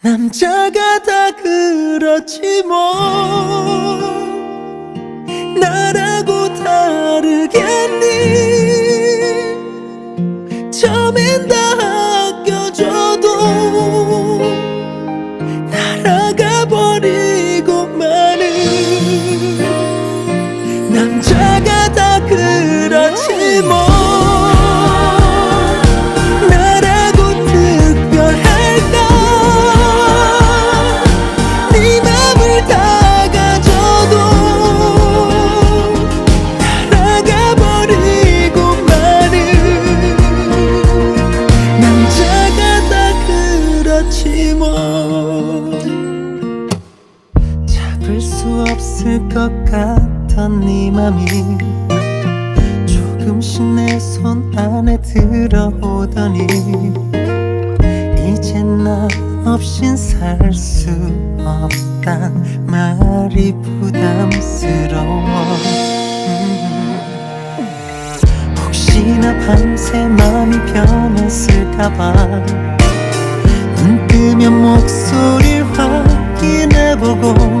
남자가 다 그렇지 뭐 것 같던 네 맘이 조금씩 내 손 안에 들어오더니 이제 나 없인 살 수 없단 말이 부담스러워 음. 혹시나 밤새 마음이 변했을까봐 눈 뜨면 목소리를 확인해보고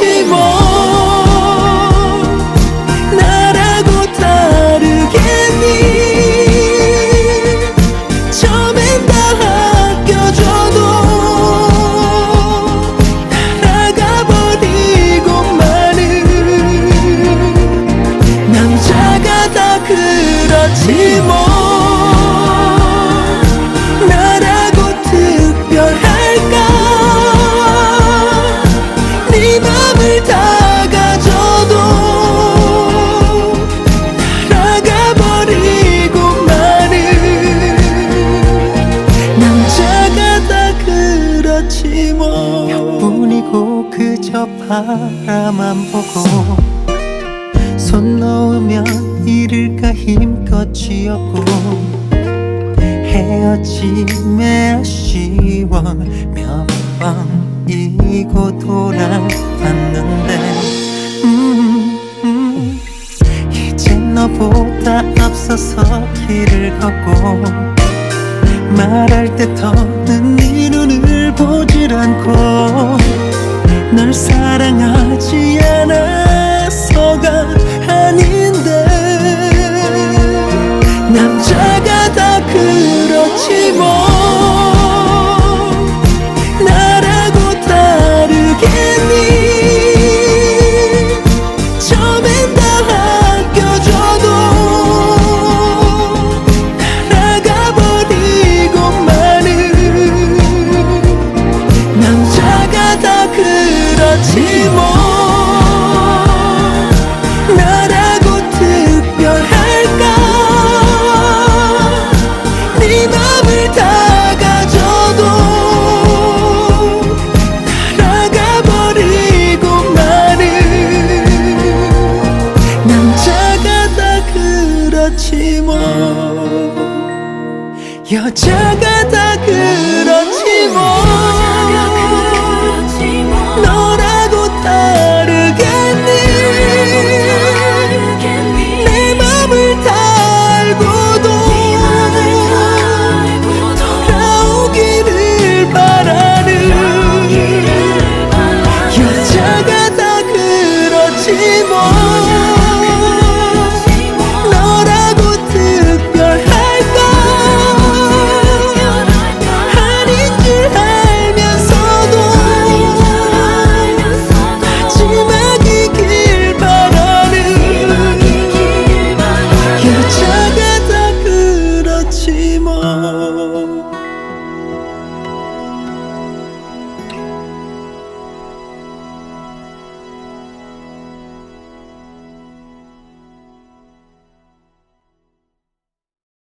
그렇 바라만 보고 손 놓으면 잃을까 힘껏 쥐었고 헤어짐에 아쉬워 몇 번 이고 돌아왔는데 음, 음. 이제 너보다 앞서서 길을 걷고 말할 때 더는 네 눈을 보질 않고 널 사랑하지 않아서가 아닌데. 남자가 다 그렇지 뭐 여자가 다